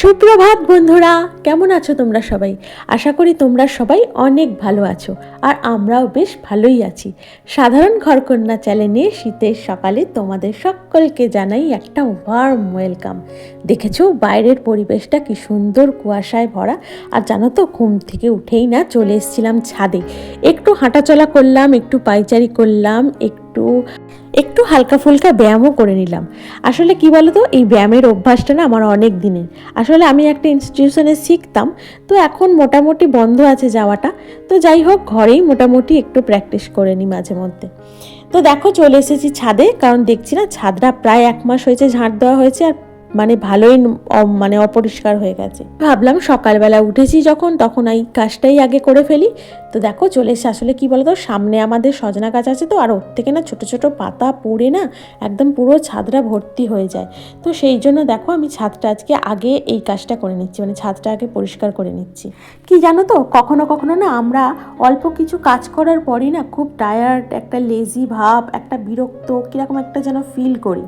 সুপ্রভাত বন্ধুরা, কেমন আছো তোমরা সবাই? আশা করি তোমরা সবাই অনেক ভালো আছো, আর আমরাও বেশ ভালোই আছি। সাধারণ ঘরকন্যা চ্যানেলে শীতের সকালে তোমাদের সকলকে জানাই একটা ওয়ার্ম ওয়েলকাম দেখেছ বাইরের পরিবেশটা কি সুন্দর কুয়াশায় ভরা? আর জানো তো, ঘুম থেকে উঠেই না চলে এসেছিলাম ছাদে। একটু হাঁটাচলা করলাম, একটু পাইচারি করলাম, একটু একটু হালকা ফুলকা ব্যায়ামও করে নিলাম। আসলে কি বলতো, এই ব্যায়ামের অভ্যাসটা না আমার অনেক দিনের। আসলে আমি একটা ইনস্টিটিউশনে শিখতাম, তো এখন মোটামুটি বন্ধ আছে যাওয়াটা। তো যাই হোক, ঘরেই মোটামুটি একটু প্র্যাকটিস করে নিই মাঝে মধ্যে। তো দেখো চলে এসেছি ছাদে, কারণ দেখছি না ছাদটা প্রায় এক মাস হয়েছে, ঝাঁট দেওয়া হয়েছে, আর মানে ভালোই মানে অপরিষ্কার হয়ে গেছে। ভাবলাম সকালবেলা উঠেছি যখন, তখন এই কাজটাই আগে করে ফেলি। তো দেখো চলে এসে আসলে কি বলতো, সামনে আমাদের সজনা গাছ আছে তো, আর ওর থেকে না ছোট ছোট পাতা পড়ে না একদম পুরো ছাদটা ভর্তি হয়ে যায়। তো সেই জন্য দেখো আমি ছাদটা আজকে আগে এই কাজটা করে নিচ্ছি মানে ছাদটা আগে পরিষ্কার করে নিচ্ছি। কি জানো তো, কখনো কখনো না আমরা অল্প কিছু কাজ করার পরই না খুব টায়ার্ড একটা লেজি ভাব, একটা বিরক্ত, কীরকম একটা যেন ফিল করি।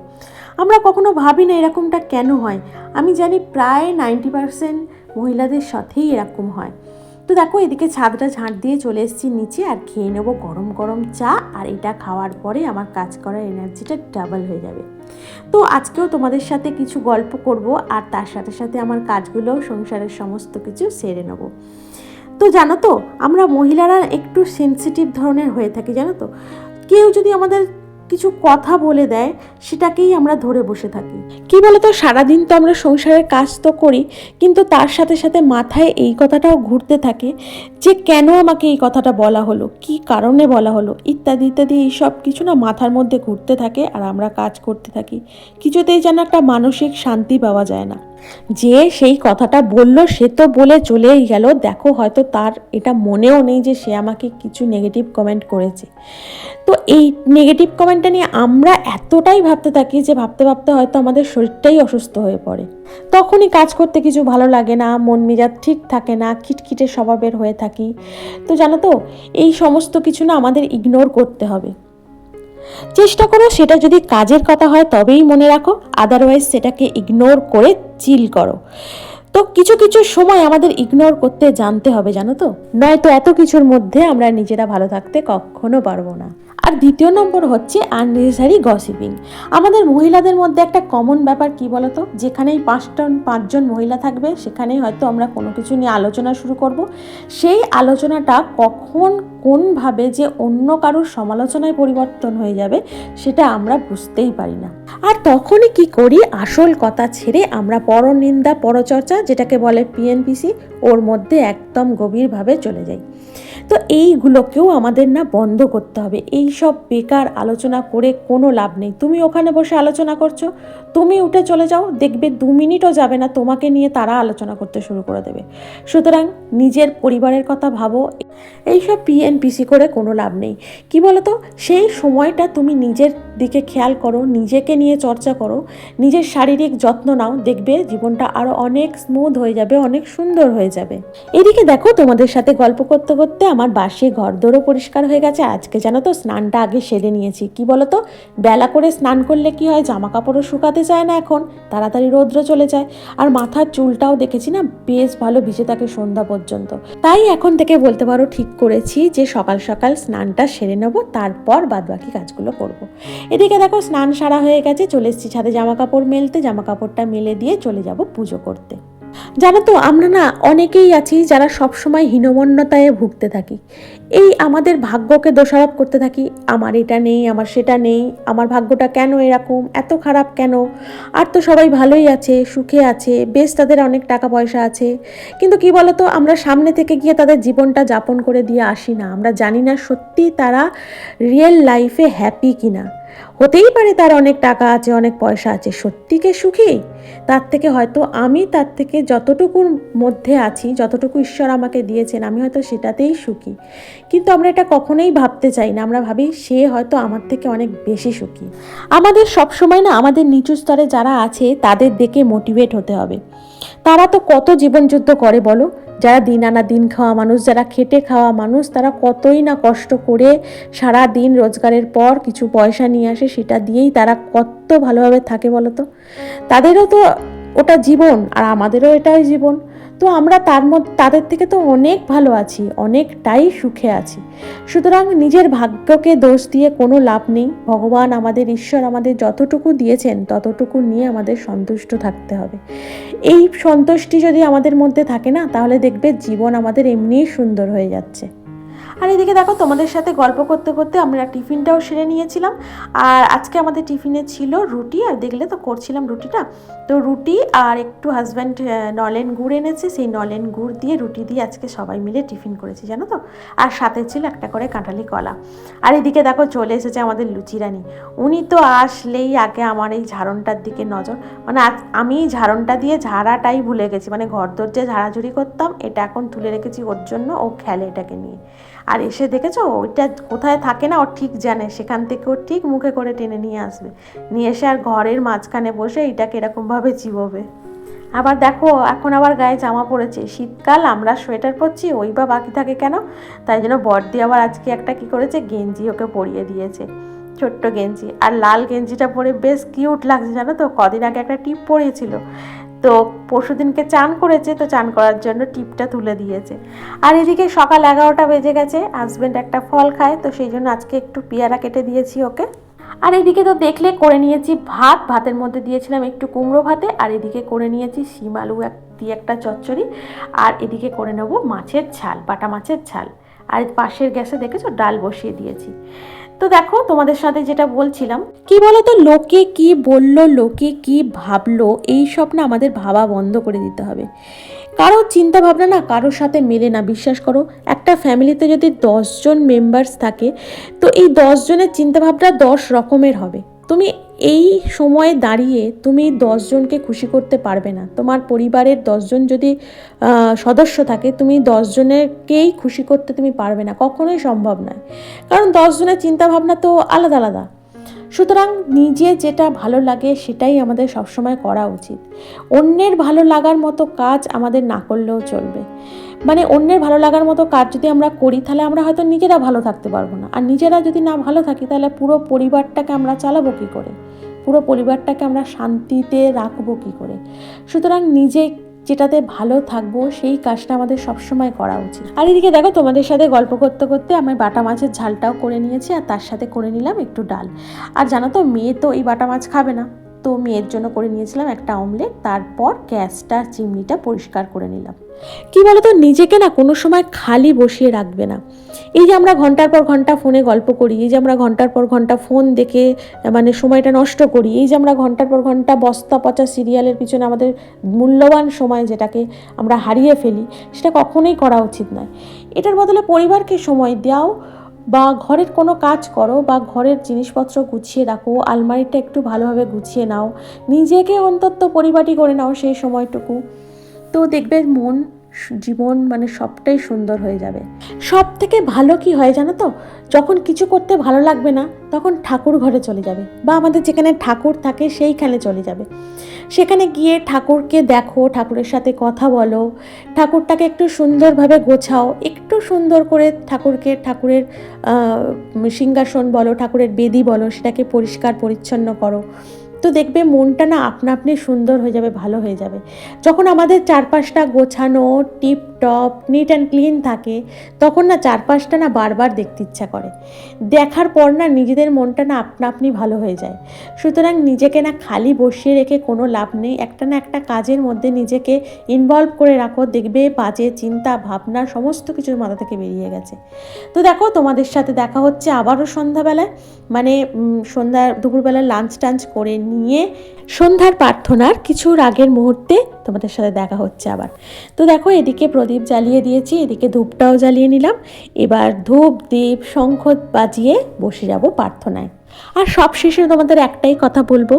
আমরা কখনো ভাবি না এরকমটা কেন হয়। আমি জানি প্রায় নাইনটি পার্সেন্ট মহিলাদের সাথেই এরকম হয়। তো দেখো, এদিকে ছাদটা ঝাঁট দিয়ে চলে এসেছি নিচে আর খেয়ে নেব গরম গরম চা আর এটা খাওয়ার পরে আমার কাজ করার এনার্জিটা ডাবল হয়ে যাবে। তো আজকেও তোমাদের সাথে কিছু গল্প করব আর তার সাথে সাথে আমার কাজগুলোও সংসারের সমস্ত কিছু সেরে নেব। তো জানো তো, আমরা মহিলারা একটু সেনসিটিভ ধরনের হয়ে থাকি, জানো তো? কেউ যদি আমাদের কিছু কথা বলে দেয়, সেটাকেই আমরা ধরে বসে থাকি। কি বলতো, সারাদিন তো আমরা সংসারের কাজ তো করি, কিন্তু তার সাথে সাথে মাথায় এই কথাটাও ঘুরতে থাকে যে কেন আমাকে এই কথাটা বলা হলো, কি কারণে বলা হলো, ইত্যাদি ইত্যাদি, এই সব কিছু না মাথার মধ্যে ঘুরতে থাকে আর আমরা কাজ করতে থাকি। কিছুতেই যেন একটা মানসিক শান্তি পাওয়া যায় না। যে সেই কথাটা বলল, সে তো বলে চলেই গেল। দেখো, হয়তো তার এটা মনেও নেই যে সে আমাকে কিছু নেগেটিভ কমেন্ট করেছে। তো এই নেগেটিভ কমেন্টটা নিয়ে আমরা এতটাই ভাবতে থাকি যে ভাবতে ভাবতে হয়তো আমাদের শরীরটাই অসুস্থ হয়ে পড়ে। তখনই কাজ করতে কিছু ভালো লাগে না, মন মেজাজ ঠিক থাকে না, খিটখিটে স্বভাবের হয়ে থাকি। তো জানো তো, এই সমস্ত কিছু না আমাদের ইগনোর করতে হবে। চেষ্টা করো সেটা যদি কাজের কথা হয় তবেই মনে রাখো আদারওয়াইজ সেটাকে ইগনোর করে চিল করো। তো কিছু কিছু সময় আমাদের ইগনোর করতে জানতে হবে, জানো তো? নয়তো এত কিছুর মধ্যে আমরা নিজেরা ভালো থাকতে কখনো পারব না। আর দ্বিতীয় নম্বর হচ্ছে আননেসেসারি গসিপিং আমাদের মহিলাদের মধ্যে একটা কমন ব্যাপার কি বলতো? যেখানেই পাঁচটা পাঁচজন মহিলা থাকবে, সেখানেই হয়তো আমরা কোনো কিছু নিয়ে আলোচনা শুরু করব। সেই আলোচনাটা কখন, কোনভাবে যে অন্য কারোর সমালোচনায় পরিবর্তন হয়ে যাবে, সেটা আমরা বুঝতেই পারি না। আর তখনই কি করি? আসল কথা ছেড়ে আমরা পরনিন্দা, পরচর্চা, যেটাকে বলে পিএনপিসি ওর মধ্যে একদম গভীরভাবে চলে যাই। তো এইগুলোকেও আমাদের না বন্ধ করতে হবে। এই সব বেকার আলোচনা করে কোনো লাভ নেই। তুমি ওখানে বসে আলোচনা করছ। তুমি উঠে চলে যাও, দেখবে দু মিনিটও যাবে না। তোমাকে নিয়ে তারা আলোচনা করতে শুরু করে দেবে। সুতরাং নিজের পরিবারের কথা ভাবো। এইসব পিএনপিসি করে কোনো লাভ নেই। কি বলতো? সেই সময়টা তুমি নিজের দিকে খেয়াল করো, নিজেকে নিয়ে চর্চা করো, নিজের শারীরিক যত্ন নাও, দেখবে জীবনটা আরও অনেক স্মুথ হয়ে যাবে, অনেক সুন্দর হয়ে যাবে। এদিকে দেখো, তোমাদের সাথে গল্প করতে করতে আমার বাসি ঘরদোরও পরিষ্কার হয়ে গেছে। আজকে জানো তো স্নানটা আগে সেরে নিয়েছি। কি বলতো? বেলা করে স্নান করলে কি হয় জামা কাপড়ও শুকাতে চায় না এখন, তাড়াতাড়ি রৌদ্র চলে যায়। আর মাথার চুলটাও দেখেছি না, বেশ ভালো ভিজে থাকে সন্ধ্যা পর্যন্ত। তাই এখন থেকে বলতে পারো ঠিক করেছি যে সকাল সকাল স্নানটা সেরে নেব, তারপর বাদবাকি কাজগুলো করব। এদিকে দেখো স্নান সারা হয়ে গেছে, চলে এসেছি ছাদে জামা কাপড় মেলতে জামা কাপড়টা মেলে দিয়ে চলে যাব পুজো করতে জানো তো, আমরা না অনেকেই আছি যারা সবসময় হীনমন্যতায় ভুগতে থাকি। এই আমাদের ভাগ্যকে দোষারোপ করতে থাকি। আমার এটা নেই, আমার সেটা নেই, আমার ভাগ্যটা কেন এরকম, এত খারাপ কেন? আর তো সবাই ভালোই আছে, সুখে আছে, বেশ তাদের অনেক টাকা পয়সা আছে। কিন্তু কি বলতো, আমরা সামনে থেকে গিয়ে তাদের জীবনটা যাপন করে দিয়ে আসি না। আমরা জানি না সত্যি তারা রিয়েল লাইফে হ্যাপি কিনা। হতেই পারে তার অনেক টাকা আছে, অনেক পয়সা আছে। সত্যিকে সুখী? তার থেকে হয়তো আমি তার থেকে যতটুকুর মধ্যে আছি, যতটুকু ঈশ্বর আমাকে দিয়েছেন, আমি হয়তো সেটাতেই সুখী। কিন্তু আমরা এটা কখনোই ভাবতে চাই না। আমরা ভাবি সে হয়তো আমার থেকে অনেক বেশি সুখী। আমাদের সবসময় না আমাদের নিচু স্তরে যারা আছে, তাদের দেখে মোটিভেট হতে হবে। তারা তো কত জীবনযুদ্ধ করে বলো? যারা দিন আনা দিন খাওয়া মানুষ, যারা খেটে খাওয়া মানুষ, তারা কতই না কষ্ট করে সারা দিন রোজগারের পর কিছু পয়সা নিয়ে আসে, সেটা দিয়েই তারা কত ভালোভাবে থাকে বলো তো? তাদেরও তো ওটা জীবন, আর আমাদেরও এটাই জীবন। তো আমরা তার মধ্যে তাদের থেকে তো অনেক ভালো আছি, অনেকটাই সুখে আছি। সুতরাং নিজের ভাগ্যকে দোষ দিয়ে কোনো লাভ নেই। ভগবান আমাদের, ঈশ্বর আমাদের যতটুকু দিয়েছেন, ততটুকু নিয়ে আমাদের সন্তুষ্ট থাকতে হবে। এই সন্তুষ্টি যদি আমাদের মধ্যে থাকে না, তাহলে দেখবে জীবন আমাদের এমনিই সুন্দর হয়ে যাচ্ছে। আর এদিকে দেখো, তোমাদের সাথে গল্প করতে করতে আমরা টিফিনটাও সেরে নিয়েছিলাম। আর আজকে আমাদের টিফিনে ছিল রুটি, আর দেখলে তো করছিলাম রুটিটা। তো রুটি আর একটু হাজব্যান্ড নলেন গুড় এনেছে। সেই নলেন গুড় দিয়ে রুটি দিয়ে আজকে সবাই মিলে টিফিন করেছি, জানো তো? আর সাথে ছিল একটা করে কাঁঠালি কলা। আর এদিকে দেখো, চলে এসেছে আমাদের লুচিরানি উনি তো আসলেই আগে আমার এই ঝাড়নটার দিকে নজর। মানে আমি ঝাড়নটা দিয়ে ঝাড়াটাই ভুলে গেছি। মানে ঘর দর যে ঝাড়াঝুড়ি করতাম, এটা এখন তুলে রেখেছি ওর জন্য। ও খেলে এটাকে নিয়ে। আর এসে দেখেছ, ওইটা কোথায় থাকে না, ও ঠিক জানে, সেখান থেকে ও ঠিক মুখে করে টেনে নিয়ে আসবে। নিয়ে এসে আর ঘরের মাঝখানে বসে এটাকে এরকমভাবে চিবোবে। আবার দেখো, এখন আবার গায়ে জামা পড়েছে শীতকাল, আমরা সোয়েটার পরছি, ওই বা বাকি থাকে কেন? তাই জন্য বর্দি আবার আজকে একটা কি করেছে, গেঞ্জি ওকে পরিয়ে দিয়েছে। ছোট্ট গেঞ্জি। আর লাল গেঞ্জিটা পরে বেশ কিউট লাগছে, জানো তো? কদিন আগে একটা টিপ পরিয়েছিল। তো পরশু দিনকে চান করেছে, তো চান করার জন্য টিপটা তুলে দিয়েছে। আর এদিকে সকাল এগারোটা বেজে গেছে হাজব্যান্ড একটা ফল খায়, তো সেই জন্য আজকে একটু পেয়ারা কেটে দিয়েছি ওকে। আর এদিকে তো দেখলে করে নিয়েছি ভাত, ভাতের মধ্যে দিয়েছিলাম একটু কুমড়ো ভাতে, আর এদিকে করে নিয়েছি শিম আলু এক, দিয়ে একটা চচ্চড়ি, আর এদিকে করে নেব মাছের ঝাল, বাটা মাছের ঝাল। আর পাশের গ্যাসে দেখেছ ডাল বসিয়ে দিয়েছি। তো দেখো, তোমাদের সাথে যেটা বলছিলাম, কি বলতো, লোকে কি বলল, লোকে কি ভাবলো, এই সব না আমাদের ভাবা বন্ধ করে দিতে হবে। কারও চিন্তা ভাবনা না কারোর সাথে মেলে না, বিশ্বাস করো, একটা ফ্যামিলিতে যদি দশজন মেম্বার্স থাকে, তো এই দশজনের চিন্তাভাবনা দশ রকমের হবে। তুমি এই সময়ে দাঁড়িয়ে তুমি দশজনকে খুশি করতে পারবে না। তোমার পরিবারের দশজন যদি সদস্য থাকে, তুমি দশজনেরকেই খুশি করতে তুমি পারবে না। কখনোই সম্ভব নয়। কারণ দশজনের চিন্তাভাবনা তো আলাদা আলাদা। সুতরাং নিজে যেটা ভালো লাগে সেটাই আমাদের সবসময় করা উচিত। অন্যের ভালো লাগার মতো কাজ আমাদের না করলেও চলবে। মানে অন্যের ভালো লাগার মতো কাজ যদি আমরা করি, তাহলে আমরা হয়তো নিজেরা ভালো থাকতে পারব না। আর নিজেরা যদি না ভালো থাকি, তাহলে পুরো পরিবারটাকে আমরা চালাবো কী করে? পুরো পরিবারটাকে আমরা শান্তিতে রাখব কী করে? সুতরাং নিজে যেটাতে ভালো থাকব, সেই কাজটা আমাদের সবসময় করা উচিত। আর এদিকে দেখো, তোমাদের সাথে গল্প করতে করতে আমি বাটা মাছের ঝালটাও করে নিয়েছি আর তার সাথে করে নিলাম একটু ডাল। আর জানো তো, মেয়ে তো এই বাটা মাছ খাবে না। তো মেয়ের জন্য করে নিয়েছিলাম একটা অমলেট, তারপর গ্যাসটা, চিমনিটা পরিষ্কার করে নিলাম। কি বলতো, নিজেকে না কোনো সময় খালি বসিয়ে রাখবে না। এই যে আমরা ঘণ্টার পর ঘণ্টা ফোনে গল্প করি, এই যে আমরা ঘণ্টার পর ঘণ্টা ফোন দেখে মানে সময়টা নষ্ট করি, এই যে আমরা ঘণ্টার পর ঘণ্টা বস্তা পচা সিরিয়ালের পিছনে আমাদের মূল্যবান সময় যেটাকে আমরা হারিয়ে ফেলি, সেটা কখনোই করা উচিত নয়। এটার বদলে পরিবারকে সময় দাও বা ঘরের কোনো কাজ করো বা ঘরের জিনিসপত্র গুছিয়ে রাখো, আলমারিটা একটু ভালোভাবে গুছিয়ে নাও, নিজেকে অন্তত পরিপাটি করে নাও সেই সময়টুকু। তো দেখবে মন, জীবন মানে সবটাই সুন্দর হয়ে যাবে। সব থেকে ভালো কি হয় জানো তো? যখন কিছু করতে ভালো লাগবে না, তখন ঠাকুর ঘরে চলে যাবে বা আমাদের যেখানে ঠাকুর থাকে সেইখানে চলে যাবে। সেখানে গিয়ে ঠাকুরকে দেখো, ঠাকুরের সাথে কথা বলো, ঠাকুরটাকে একটু সুন্দরভাবে গোছাও, একটু সুন্দর করে ঠাকুরকে ঠাকুরের সিংহাসন বলো, ঠাকুরের বেদি বলো, সেটাকে পরিষ্কার পরিচ্ছন্ন করো। তো দেখবে মনটা না আপনা আপনি সুন্দর হয়ে যাবে, ভালো হয়ে যাবে। যখন আমাদের চারপাশটা গোছানো tip top neat and clean থাকে, তখন না চারপাশটা না বারবার দেখতে ইচ্ছা করে। দেখার পর না নিজেদের মনটা না আপনা আপনি ভালো হয়ে যায়। সুতরাং নিজেকে না খালি বসিয়ে রেখে কোনো লাভ নেই। একটা না একটা কাজের মধ্যে নিজেকে ইনভলভ করে রাখো। দেখবে বাজে চিন্তা, ভাবনা সমস্ত কিছুর মাথা থেকে বেরিয়ে গেছে। তো দেখো, তোমাদের সাথে দেখা হচ্ছে আবারও সন্ধ্যাবেলায়। মানে সন্ধ্যা দুপুরবেলা লাঞ্চ টাঞ্চ করে নিয়ে সন্ধ্যার প্রার্থনার কিছু আগের মুহূর্তে তোমাদের সাথে দেখা হচ্ছে আবার। তো দেখো, এদিকে প্রদীপ জ্বালিয়ে দিয়েছি, এদিকে ধূপটাও জ্বালিয়ে নিলাম। এবার ধূপ, দীপ, শঙ্খ বাজিয়ে বসে যাব প্রার্থনায়। আর সব শেষে তোমাদের একটাই কথা বলব,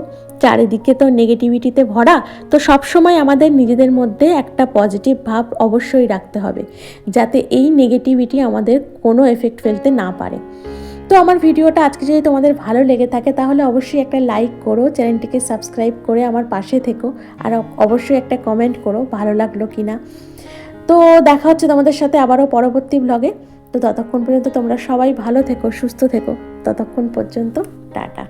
চারিদিকে তো নেগেটিভিটিতে ভরা, তো সব সময় আমাদের নিজেদের মধ্যে একটা পজিটিভ ভাব অবশ্যই রাখতে হবে, যাতে এই নেগেটিভিটি আমাদের কোনো এফেক্ট ফেলতে না পারে। তো আমার ভিডিওটা আজকে যদি তোমাদের ভালো লেগে থাকে, তাহলে অবশ্যই একটা লাইক করো, চ্যানেলটিকে সাবস্ক্রাইব করে আমার পাশে থেকো, আর অবশ্যই একটা কমেন্ট করো, ভালো লাগল কি না তো দেখা হচ্ছে তোমাদের সাথে আবারও পরবর্তী ব্লগে তো ততক্ষণ পর্যন্ত তোমরা সবাই ভালো থেকো, সুস্থ থেকো। ততক্ষণ পর্যন্ত, টাটা।